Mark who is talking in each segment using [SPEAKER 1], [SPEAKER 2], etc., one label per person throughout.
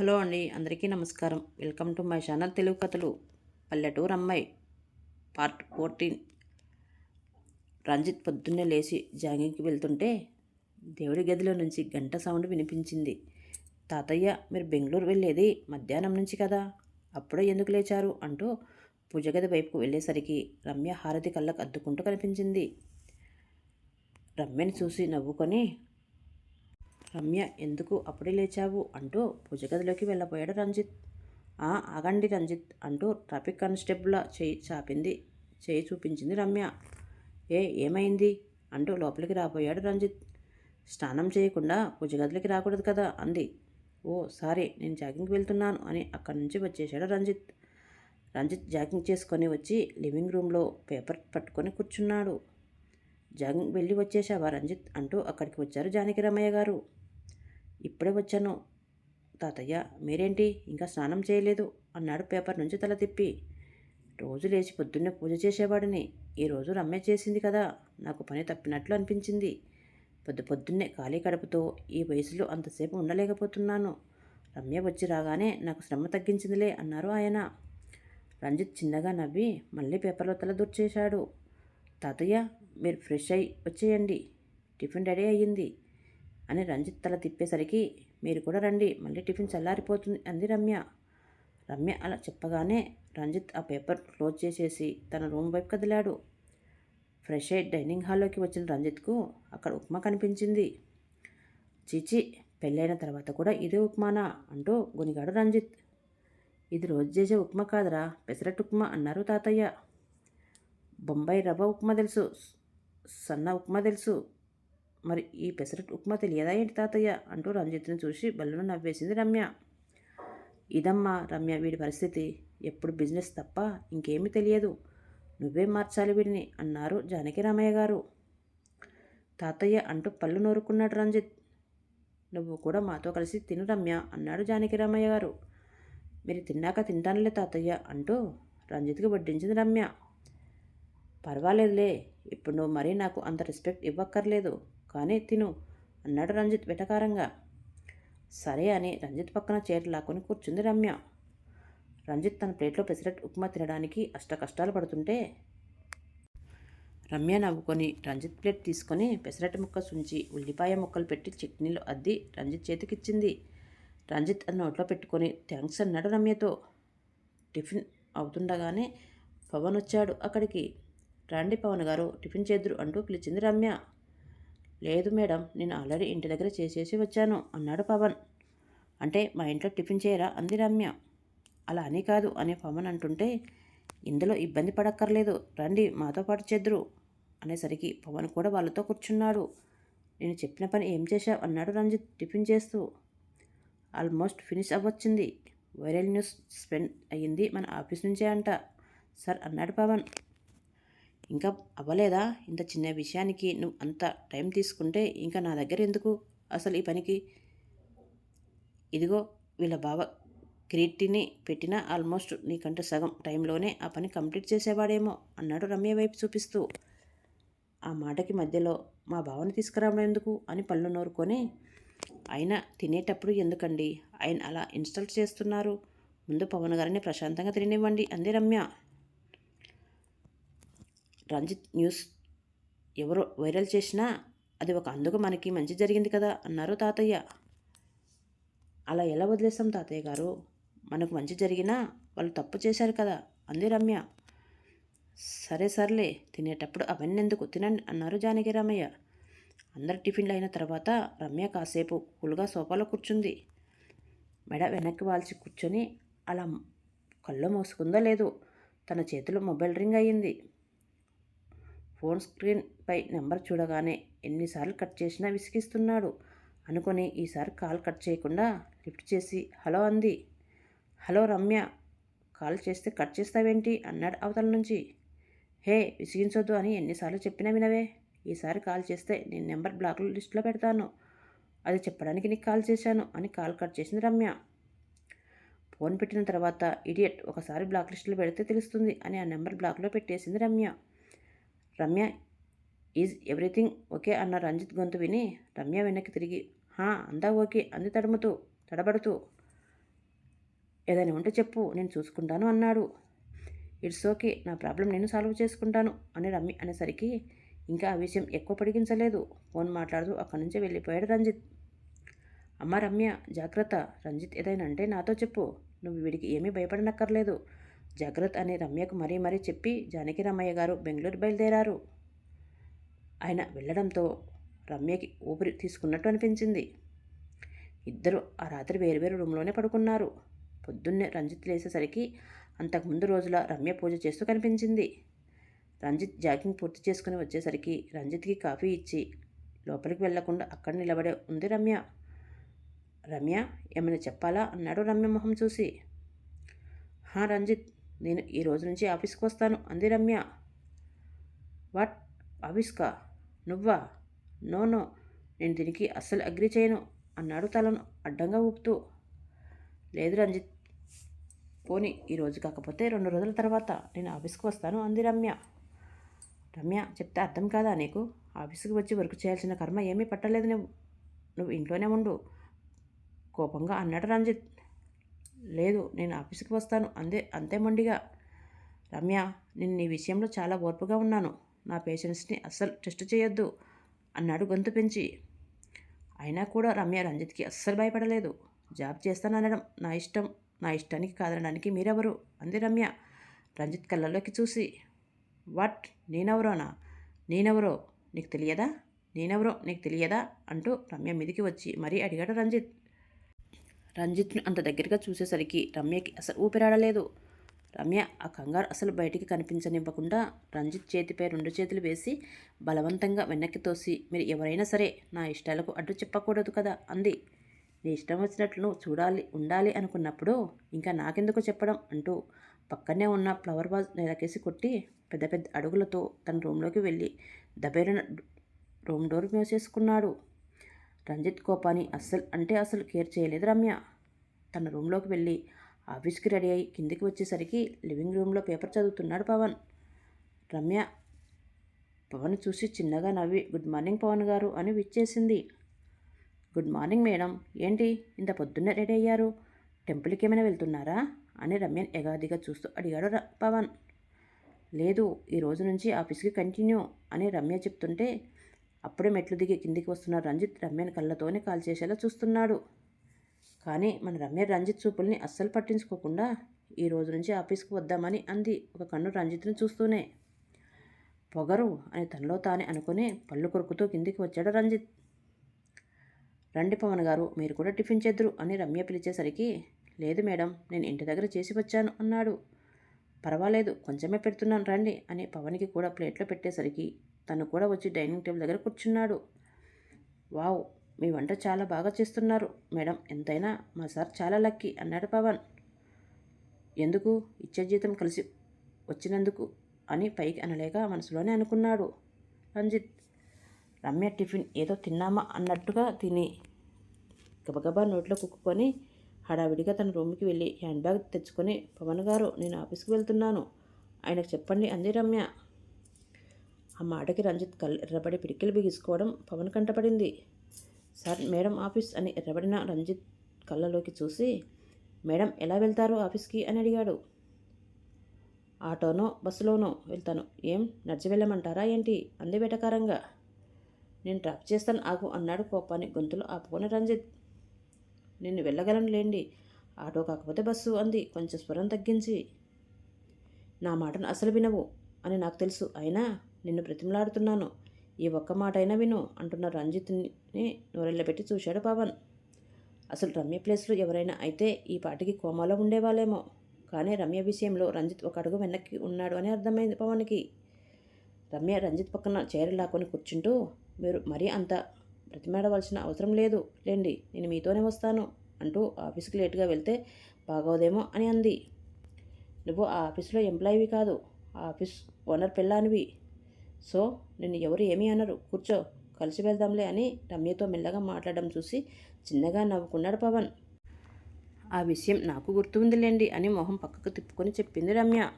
[SPEAKER 1] Hello అండి అందరికీ నమస్కారం. Welcome to my channel Telugu కథలు. పల్లెటూరు అమ్మాయి పార్ట్ ఫోర్టీన్. రంజిత్ పొద్దున్నే లేచి జాగింగ్కి వెళ్తుంటే దేవుడి గదిలో నుంచి గంట సౌండ్ వినిపించింది. తాతయ్య మీరు బెంగళూరు వెళ్ళేది మధ్యాహ్నం నుంచి కదా? అప్పుడే ఎందుకు లేచారు? అంటూ పూజ గది వైపుకు వెళ్ళేసరికి రమ్య హారతి కళ్ళకు అద్దుకుంటూ కనిపించింది. రమ్యని చూసి నవ్వుకొని రమ్య ఎందుకు అప్పుడే లేచావు? అంటూ పూజ గదిలోకి వెళ్ళబోయాడు రంజిత్. ఆ ఆగండి రంజిత్ అంటూ ట్రాఫిక్ కానిస్టేబుల్ చేయి చాపింది చేయి చూపించింది రమ్య. ఏ ఏమైంది? అంటూ లోపలికి రాబోయాడు రంజిత్. స్నానం చేయకుండా పూజ గదిలోకి రాకూడదు కదా అంది. ఓ సారీ నేను జాగింగ్కి వెళ్తున్నాను అని అక్కడి నుంచి వచ్చేశాడు రంజిత్. రంజిత్ జాగింగ్ చేసుకొని వచ్చి లివింగ్ రూమ్లో పేపర్ పట్టుకొని కూర్చున్నాడు. జాగింగ్ వెళ్ళి వచ్చేసావా రంజిత్? అంటూ అక్కడికి వచ్చారు జానకి రమయ్య గారు. ఇప్పుడే వచ్చాను. తాతయ్య మీరేంటి? ఇంకా స్నానం చేయలేదు అన్నాడు పేపర్ నుంచి తల తిప్పి. రోజు లేచి పొద్దున్నే పూజ చేసేవాడిని. ఈరోజు రమ్య చేసింది కదా నాకు పని తప్పినట్లు అనిపించింది. పొద్దు పొద్దున్నే ఖాళీ కడుపుతో ఈ వయసులో అంతసేపు ఉండలేకపోతున్నాను. రమ్య వచ్చి రాగానే నాకు శ్రమ తగ్గించిందిలే అన్నారు ఆయన. రంజిత్ చిన్నగా నవ్వి మళ్ళీ పేపర్లో తల దూర్చేశాడు. తాతయ్య మీరు ఫ్రెష్ అయి వచ్చేయండి. టిఫిన్ రెడీ అయ్యింది. అని రంజిత్ తల తిప్పేసరికి మీరు కూడా రండి మళ్ళీ టిఫిన్ చల్లారిపోతుంది అంది రమ్య. రమ్య అలా చెప్పగానే రంజిత్ ఆ పేపర్ క్లోజ్ చేసేసి తన రూమ్ వైపు కదిలాడు. ఫ్రెష్ అయి డైనింగ్ హాల్లోకి వచ్చిన రంజిత్కు అక్కడ ఉప్మా కనిపించింది. చీచి పెళ్ళైన తర్వాత కూడా ఇదే ఉప్మానా? అంటూ గునిగాడు రంజిత్. ఇది రోజు చేసే ఉప్మా కాదురా పెసరట్టు ఉప్మా అన్నారు తాతయ్య. బొంబాయి రవ్వ ఉప్మా తెలుసు సన్న ఉప్మా తెలుసు మరి ఈ పెసరట్ ఉప్మా తెలియదా ఏంటి తాతయ్య? అంటూ రంజిత్ని చూసి బల్లను నవ్వేసింది రమ్య. ఇదమ్మా రమ్య వీడి పరిస్థితి. ఎప్పుడు బిజినెస్ తప్ప ఇంకేమీ తెలియదు. నువ్వే మార్చాలి వీడిని అన్నారు జానకి రామయ్య గారు. తాతయ్య అంటూ పళ్ళు నోరుకున్నాడు రంజిత్. నువ్వు కూడా మాతో కలిసి తిను రమ్య అన్నాడు జానకి రామయ్య గారు. మీరు తిన్నాక తింటానులే తాతయ్య అంటూ రంజిత్కి వడ్డించింది రమ్య. పర్వాలేదులే ఇప్పుడు నువ్వు మరీ నాకు అంత రెస్పెక్ట్ ఇవ్వక్కర్లేదు. కానీ తిను అన్నాడు రంజిత్ వెటకారంగా. సరే అని రంజిత్ పక్కన చీర లాక్కొని కూర్చుంది రమ్య. రంజిత్ తన ప్లేట్లో పెసరట్ ఉప్మా తినడానికి అష్ట కష్టాలు పడుతుంటే రమ్య నవ్వుకొని రంజిత్ ప్లేట్ తీసుకొని పెసరట్ ముక్క సుంచి ఉల్లిపాయ ముక్కలు పెట్టి చట్నీలు అద్ది రంజిత్ చేతికిచ్చింది. రంజిత్ అది నోట్లో పెట్టుకొని థ్యాంక్స్ అన్నాడు రమ్యతో. టిఫిన్ అవుతుండగానే పవన్ వచ్చాడు అక్కడికి. రాండి పవన్ గారు టిఫిన్ చేద్దురు అంటూ పిలిచింది రమ్య. లేదు మేడం నేను ఆల్రెడీ ఇంటి దగ్గర చేసేసి వచ్చాను అన్నాడు పవన్. అంటే మా ఇంట్లో టిఫిన్ చేయరా? అంది రమ్య. అలా అని కాదు అని పవన్ అంటుంటే ఇందులో ఇబ్బంది పడక్కర్లేదు రండి మాతో పాటు చేద్దురు అనేసరికి పవన్ కూడా వాళ్ళతో కూర్చున్నాడు. నేను చెప్పిన పని ఏం చేశావు? అన్నాడు రంజిత్ టిఫిన్ చేస్తూ. ఆల్మోస్ట్ ఫినిష్ అవ్వచ్చింది. వైరల్ న్యూస్ స్పెండ్ అయ్యింది మన ఆఫీస్ నుంచే అంట సార్ అన్నాడు పవన్. ఇంకా అవ్వలేదా? ఇంత చిన్న విషయానికి నువ్వు అంత టైం తీసుకుంటే ఇంకా నా దగ్గర ఎందుకు అసలు ఈ పనికి? ఇదిగో వీళ్ళ బావ కిరీటిని పెట్టినా ఆల్మోస్ట్ నీకంటే సగం టైంలోనే ఆ పని కంప్లీట్ చేసేవాడేమో అన్నాడు రమ్య వైపు చూపిస్తూ. ఆ మాటకి మధ్యలో మా బావని తీసుకురావడం ఎందుకు అని పళ్ళు నోరుకొని ఆయన తినేటప్పుడు ఎందుకండి? ఆయన అలా ఇన్స్టాల్ చేస్తున్నారు. ముందు పవన్ గారిని ప్రశాంతంగా తినివ్వండి అంది రమ్య. రంజిత్ న్యూస్ ఎవరో వైరల్ చేసినా అది ఒక అందుకు మనకి మంచి జరిగింది కదా అన్నారు తాతయ్య. అలా ఎలా వదిలేస్తాం తాతయ్య గారు? మనకు మంచి జరిగినా వాళ్ళు తప్పు చేశారు కదా అంది రమ్య. సరే సర్లే తినేటప్పుడు అవన్నీ ఎందుకు? తినండి అన్నారు జానకి రామయ్య. అందరు టిఫిన్లు అయిన తర్వాత రమ్య కాసేపు కూల్గా సోఫాలో కూర్చుంది. మెడ వెనక్కి వాల్చి కూర్చొని అలా కళ్ళు మోసుకుందో లేదు? తన చేతిలో మొబైల్ రింగ్ అయ్యింది ఫోన్ స్క్రీన్పై నెంబర్ చూడగానే ఎన్నిసార్లు కట్ చేసినా విసిగిస్తున్నాడు. అనుకొని ఈసారి కాల్ కట్ చేయకుండా లిఫ్ట్ చేసి హలో అంది. హలో రమ్య కాల్ చేస్తే కట్ చేస్తావేంటి? అన్నాడు అవతల నుంచి. హే విసిగించొద్దు అని ఎన్నిసార్లు చెప్పినా వినవే. ఈసారి కాల్ చేస్తే నేను నెంబర్ బ్లాక్ లిస్ట్లో పెడతాను. అది చెప్పడానికి నీకు కాల్ చేశాను అని కాల్ కట్ చేసింది రమ్య. ఫోన్ పెట్టిన తర్వాత ఇడియట్ ఒకసారి బ్లాక్ లిస్ట్లో పెడితే తెలుస్తుంది అని ఆ నెంబర్ బ్లాక్లో పెట్టేసింది Ramya. Ramya is everything okay అన్న రంజిత్ గొంతు విని రమ్య వెనక్కి తిరిగి హా అంతా ఓకే. అంది తడుముతూ తడబడుతూ. ఏదైనా ఉంటే చెప్పు నేను చూసుకుంటాను అన్నాడు. It's okay. నా ప్రాబ్లం నేను సాల్వ్ చేసుకుంటాను అని రమ్య అనేసరికి ఇంకా ఆ విషయం ఎక్కువ పొడిగించలేదు. ఫోన్ మాట్లాడుతూ అక్కడి నుంచి వెళ్ళిపోయాడు రంజిత్. అమ్మ రమ్య జాగ్రత్త. రంజిత్ ఏదైనా అంటే నాతో చెప్పు. నువ్వు వీడికి ఏమీ భయపడనక్కర్లేదు. జాగ్రత్త అని రమ్యకు మరీ మరీ చెప్పి జానకి రమ్మయ్య గారు బెంగళూరు బయలుదేరారు. ఆయన వెళ్ళడంతో రమ్యకి ఊపిరి తీసుకున్నట్టు అనిపించింది. ఇద్దరు ఆ రాత్రి వేరువేరు రూమ్లోనే పడుకున్నారు. పొద్దున్నే రంజిత్ లేచేసరికి అంతకుముందు రోజుల రమ్య పూజ చేస్తూ కనిపించింది. రంజిత్ జాగింగ్ పూర్తి చేసుకుని వచ్చేసరికి రంజిత్కి కాఫీ ఇచ్చి లోపలికి వెళ్ళకుండా అక్కడ నిలబడే ఉంది రమ్య. రమ్య ఏమైనా చెప్పాలా? అన్నాడు రమ్య మొహం చూసి. హా రంజిత్ నేను ఈ రోజు నుంచి ఆఫీస్కి వస్తాను అంది రమ్య. వాట్? ఆఫీస్కా? నువ్వా? No no. నేను దీనికి అస్సలు అగ్రి చేయను అన్నాడు తలను అడ్డంగా ఊపుతూ. లేదు రంజిత్ పోని ఈరోజు కాకపోతే రెండు రోజుల తర్వాత నేను ఆఫీస్కి వస్తాను అంది రమ్య. రమ్య చెప్తే అర్థం కాదా నీకు? ఆఫీస్కి వచ్చి వర్క్ చేయాల్సిన కర్మ ఏమీ పట్టలేదు నువ్వు. నువ్వు ఇంట్లోనే ఉండు కోపంగా అన్నాడు రంజిత్. లేదు నేను ఆఫీస్కి వస్తాను. అందే అంతే మొండిగా. రమ్య నేను నీ విషయంలో చాలా ఓర్పుగా ఉన్నాను. నా పేషెంట్స్ని అస్సలు టెస్ట్ చేయొద్దు అన్నాడు గొంతు పెంచి. అయినా కూడా రమ్య రంజిత్కి అస్సలు భయపడలేదు. జాబ్ చేస్తాననడం నా ఇష్టం. నా ఇష్టానికి కాదనడానికి మీరెవరు? అంది రమ్య రంజిత్ కళ్ళలోకి చూసి. వాట్? నేనెవరోనా? నేనెవరో? నీకు తెలియదా? నేనెవరో? నీకు తెలియదా? అంటూ రమ్య మీదికి వచ్చి మరీ అడిగాడు రంజిత్. రంజిత్ను అంత దగ్గరగా చూసేసరికి రమ్యకి అసలు ఊపిరాడలేదు. రమ్య ఆ కంగారు అసలు బయటికి కనిపించనివ్వకుండా రంజిత్ చేతిపై రెండు చేతులు వేసి బలవంతంగా వెనక్కి తోసి మీరు ఎవరైనా సరే నా ఇష్టాలకు అడ్డు చెప్పకూడదు కదా అంది. నీ ఇష్టం వచ్చినట్లు నువ్వు చూడాలి ఉండాలి అనుకున్నప్పుడు ఇంకా నాకెందుకు చెప్పడం అంటూ పక్కనే ఉన్న ఫ్లవర్ వాజ్ నేలకేసి కొట్టి పెద్ద పెద్ద అడుగులతో తన రూమ్లోకి వెళ్ళి దబేరిన రూమ్ డోర్ మూసేసుకున్నాడు. రంజిత్ కోపాని అస్సలు అంటే అసలు కేర్ చేయలేదు రమ్య. తన రూమ్లోకి వెళ్ళి ఆఫీస్కి రెడీ అయ్యి కిందికి వచ్చేసరికి లివింగ్ రూమ్లో పేపర్ చదువుతున్నాడు పవన్. రమ్య పవన్ చూసి చిన్నగా నవ్వి గుడ్ మార్నింగ్ పవన్ గారు అని విచ్చేసింది. గుడ్ మార్నింగ్ మేడం ఏంటి ఇంత పొద్దున్నే రెడీ అయ్యారు? టెంపుల్కి ఏమైనా వెళ్తున్నారా? అని రమ్యన్ ఎగాదిగా చూస్తూ అడిగాడు పవన్. లేదు ఈ రోజు నుంచి ఆఫీస్కి కంటిన్యూ అని రమ్య చెప్తుంటే అప్పుడే మెట్లు దిగి కిందికి వస్తున్న రంజిత్ రమ్యను కళ్ళతోనే కాల్ చేసేలా చూస్తున్నాడు. కానీ మన రమ్య రంజిత్ చూపుల్ని అస్సలు పట్టించుకోకుండా ఈ రోజు నుంచి ఆఫీస్కి వద్దామని అంది ఒక కన్ను రంజిత్ని చూస్తూనే. పొగరు అని తనలో తానే అనుకుని పళ్ళు కొరుకుతూ కిందికి వచ్చాడు రంజిత్. రండి పవన్ గారు మీరు కూడా టిఫిన్ చేద్దరు అని రమ్య పిలిచేసరికి లేదు మేడం నేను ఇంటి దగ్గర చేసి వచ్చాను అన్నాడు. పర్వాలేదు కొంచెమే పెడుతున్నాను రండి అని పవన్కి కూడా ప్లేట్లో పెట్టేసరికి తను కూడా వచ్చి డైనింగ్ టేబుల్ దగ్గర కూర్చున్నాడు. వావ్ మీ వంట చాలా బాగా చేస్తున్నారు. మేడం ఎంతైనా మా సార్ చాలా లక్కీ అన్నాడు పవన్. ఎందుకు? ఇచ్చే జీతం కలిసి వచ్చినందుకు? అని పైకి అనలేక మనసులోనే అనుకున్నాడు రంజిత్. రమ్య టిఫిన్ ఏదో తిన్నామా? అన్నట్టుగా తిని గబగబా నోట్లో కుక్కుకొని హడావిడిగా తన రూమ్కి వెళ్ళి హ్యాండ్ బ్యాగ్ తెచ్చుకొని పవన్ గారు నేను ఆఫీస్కి వెళ్తున్నాను. ఆయనకు చెప్పండి అంది రమ్య. ఆ మాటకి రంజిత్ కల్ ఎర్రబడి పిడికిలు బిగించుకోవడం పవన్ కంటపడింది. సార్ మేడం ఆఫీస్ అని ఎర్రబడిన రంజిత్ కళ్ళలోకి చూసి మేడం ఎలా వెళ్తారు ఆఫీస్కి అని అడిగాడు. ఆటోనో బస్సులోనో వెళ్తాను. ఏం? నడిచి వెళ్ళమంటారా ఏంటి? అంది వెటకారంగా. నేను డ్రాప్ చేస్తాను ఆగు అన్నాడు కోపాన్ని గొంతులో ఆపుకొని రంజిత్. నిన్ను వెళ్ళగలను లేండి. ఆటో కాకపోతే బస్సు అంది కొంచెం స్వరం తగ్గించి. నా మాటను అసలు వినవు అని నాకు తెలుసు అయినా నిన్ను బ్రతిమలాడుతున్నాను. ఈ ఒక్క మాట అయినా విను అంటున్న రంజిత్ని నోరెళ్ళబెట్టి చూశాడు పవన్. అసలు రమ్య ప్లేస్లో ఎవరైనా అయితే ఈ పాటికి కోమాలో ఉండేవాళ్ళేమో. కానీ రమ్య విషయంలో రంజిత్ ఒక అడుగు వెనక్కి ఉన్నాడు అని అర్థమైంది పవన్కి. రమ్య రంజిత్ పక్కన చైర్ లాక్కొని కూర్చుంటూ మీరు మరీ అంత బ్రతిమాడవలసిన అవసరం లేదు. లేండి నేను మీతోనే వస్తాను అంటూ ఆఫీస్కి లేట్గా వెళ్తే బాగోదేమో అని అంది. నువ్వు ఆ ఆఫీస్లో ఎంప్లాయీవి కాదు ఆ ఆఫీస్ ఓనర్ పెళ్ళానివి. సో నిన్ను ఎవరు ఏమీ అనరు. కూర్చో కలిసి వెళ్దాంలే అని రమ్యతో మెల్లగా మాట్లాడడం చూసి చిన్నగా నవ్వుకున్నాడు పవన్. ఆ విషయం నాకు గుర్తు ఉందిలేండి అని మొహం పక్కకు తిప్పుకొని చెప్పింది రమ్య.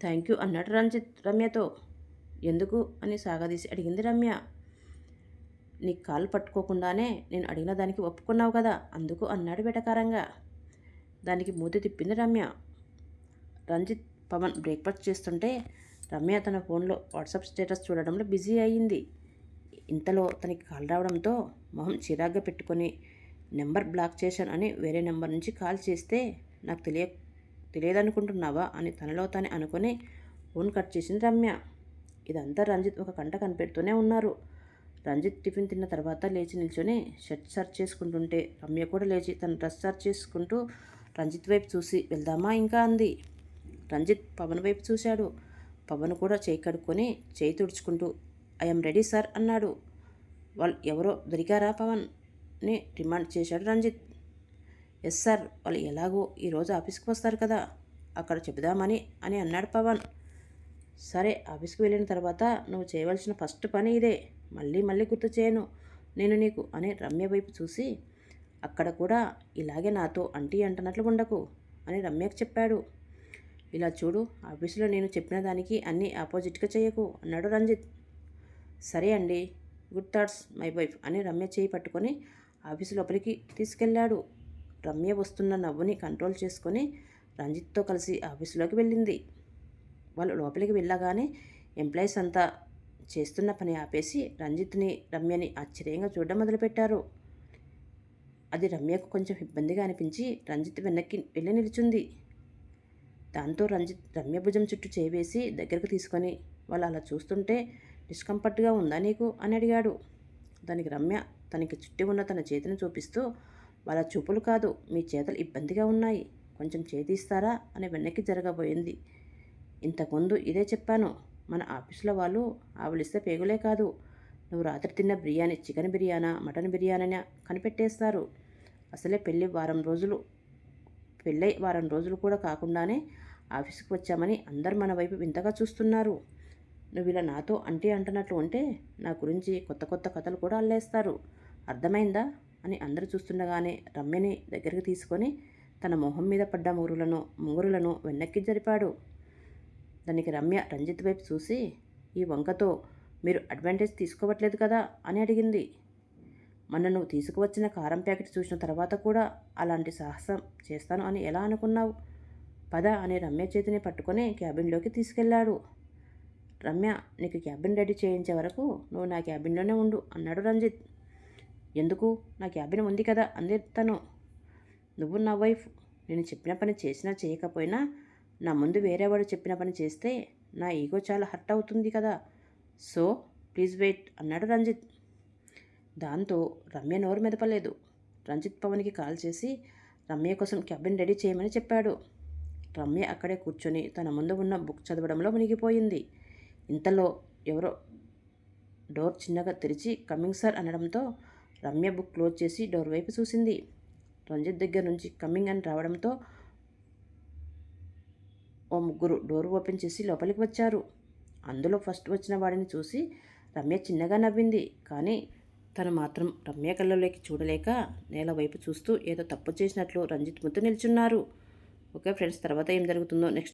[SPEAKER 1] థ్యాంక్ యూ అన్నాడు రంజిత్ రమ్యతో. ఎందుకు అని సాగదీసి అడిగింది రమ్య. నీ కాలు పట్టుకోకుండానే నేను అడిగిన దానికి ఒప్పుకున్నావు కదా అందుకు అన్నాడు వెటకారంగా. దానికి మూతి తిప్పింది రమ్య. రంజిత్ పవన్ బ్రేక్ఫాస్ట్ చేస్తుంటే రమ్య తన ఫోన్లో వాట్సాప్ స్టేటస్ చూడడంలో బిజీ అయ్యింది ఇంతలో తనకి కాల్ రావడంతో మొహం చిరాగ్గా పెట్టుకొని నెంబర్ బ్లాక్ చేశాను అని వేరే నెంబర్ నుంచి కాల్ చేస్తే నాకు తెలియ తెలియదనుకుంటున్నావా? అని తనలో తానే అనుకొని ఫోన్ కట్ చేసింది రమ్య. ఇదంతా రంజిత్ ఒక కంట కనిపెడుతూనే ఉన్నారు. రంజిత్ టిఫిన్ తిన్న తర్వాత లేచి నిల్చొని షర్ట్ సర్చ్ చేసుకుంటుంటే రమ్య కూడా లేచి తన డ్రెస్ సర్చ్ చేసుకుంటూ రంజిత్ వైపు చూసి వెళ్దామా? ఇంకా అంది. రంజిత్ పవన్ వైపు చూశాడు. పవన్ కూడా చేయి కడుక్కొని చేయి తుడుచుకుంటూ ఐఎమ్ రెడీ సార్ అన్నాడు. వాళ్ళు ఎవరో దొరికారా పవన్? ని డిమాండ్ చేశాడు రంజిత్. ఎస్ సార్ వాళ్ళు ఎలాగో ఈరోజు ఆఫీస్కి వస్తారు కదా అక్కడ చెబుదామని అని అన్నాడు పవన్. సరే ఆఫీస్కి వెళ్ళిన తర్వాత నువ్వు చేయవలసిన ఫస్ట్ పని ఇదే మళ్ళీ మళ్ళీ గుర్తు చేయను. నేను నీకు అని రమ్య వైపు చూసి అక్కడ కూడా ఇలాగే నాతో అంటీ అంటున్నట్లు ఉండకు అని రమ్యకు చెప్పాడు. ఇలా చూడు ఆఫీసులో నేను చెప్పిన దానికి అన్నీ ఆపోజిట్గా చేయకు అన్నాడు రంజిత్. సరే అండి గుడ్ థాట్స్ మై వైఫ్ అని రమ్య చేయి పట్టుకొని ఆఫీసు లోపలికి తీసుకెళ్ళాడు. రమ్య వస్తున్న నవ్వుని కంట్రోల్ చేసుకొని రంజిత్తో కలిసి ఆఫీసులోకి వెళ్ళింది. వాళ్ళు లోపలికి వెళ్ళగానే ఎంప్లాయీస్ అంతా చేస్తున్న పని ఆపేసి రంజిత్ని రమ్యని ఆశ్చర్యంగా చూడడం మొదలుపెట్టారు. అది రమ్యకు కొంచెం ఇబ్బందిగా అనిపించి రంజిత్ వెనక్కి వెళ్ళి నిల్చుంది. దాంతో రంజిత్ రమ్య భుజం చుట్టూ చేవేసి దగ్గరకు తీసుకొని వాళ్ళు అలా చూస్తుంటే డిస్కంఫర్ట్గా ఉందా నీకు? అని అడిగాడు. దానికి రమ్య తనకి చుట్టి ఉన్న తన చేతిని చూపిస్తూ వాళ్ళ చూపులు కాదు మీ చేతలు ఇబ్బందిగా ఉన్నాయి. కొంచెం చేతిస్తారా అని వెనక్కి జరగబోయింది. ఇంతకుముందు ఇదే చెప్పాను. మన ఆఫీసులో వాళ్ళు ఆవులిస్తే పేగులే కాదు. నువ్వు రాత్రి తిన్న బిర్యానీ చికెన్ బిర్యానా మటన్ బిర్యానీనా కనిపెట్టేస్తారు. అసలే పెళ్ళి వారం రోజులు పెళ్ళై వారం రోజులు కూడా కాకుండానే ఆఫీస్కి వచ్చామని అందరు మన వైపు వింతగా చూస్తున్నారు. నువ్వు ఇలా నాతో అంటే అంటున్నట్లు ఉంటే నా గురించి కొత్త కొత్త కథలు కూడా అల్లేస్తారు. అర్థమైందా? అని అందరూ చూస్తుండగానే రమ్యని దగ్గరికి తీసుకొని తన మొహం మీద పడ్డ ముగురులను ముగురులను వెనక్కి జరిపాడు. దానికి రమ్య రంజిత్ వైపు చూసి ఈ వంకతో మీరు అడ్వాంటేజ్ తీసుకోవట్లేదు కదా? అని అడిగింది. మొన్న నువ్వు తీసుకువచ్చిన కారం ప్యాకెట్ చూసిన తర్వాత కూడా అలాంటి సాహసం చేస్తాను అని ఎలా అనుకున్నావు? పద అని రమ్య చేతిని పట్టుకొని క్యాబిన్లోకి తీసుకెళ్ళాడు రమ్య నీకు క్యాబిన్ రెడీ చేయించే వరకు నువ్వు నా క్యాబిన్లోనే ఉండు అన్నాడు రంజిత్. ఎందుకు? నా క్యాబిన్ ఉంది కదా అంది తను. నువ్వు నా వైఫ్. నేను చెప్పిన పని చేసినా చేయకపోయినా నా ముందు వేరేవాడు చెప్పిన పని చేస్తే నా ఈగో చాలా హర్ట్ అవుతుంది కదా. సో ప్లీజ్ వెయిట్ అన్నాడు రంజిత్. దాంతో రమ్య నోరు మెదపలేదు. రంజిత్ పవన్కి కాల్ చేసి రమ్య కోసం క్యాబిన్ రెడీ చేయమని చెప్పాడు. రమ్య అక్కడే కూర్చొని తన ముందు ఉన్న బుక్ చదవడంలో మునిగిపోయింది. ఇంతలో ఎవరో డోర్ చిన్నగా తెరిచి కమింగ్ సార్ అనడంతో రమ్య బుక్ క్లోజ్ చేసి డోర్ వైపు చూసింది. రంజిత్ దగ్గర నుంచి కమింగ్ అని రావడంతో ఓ ముగ్గురు డోర్ ఓపెన్ చేసి లోపలికి వచ్చారు. అందులో ఫస్ట్ వచ్చిన వాడిని చూసి రమ్య చిన్నగా నవ్వింది. కానీ తను మాత్రం రమ్య కళ్ళలోకి చూడలేక నేల వైపు చూస్తూ ఏదో తప్పు చేసినట్లు రంజిత్ ముందు నిల్చున్నారు. ఓకే ఫ్రెండ్స్ తర్వాత ఏం జరుగుతుందో నెక్స్ట్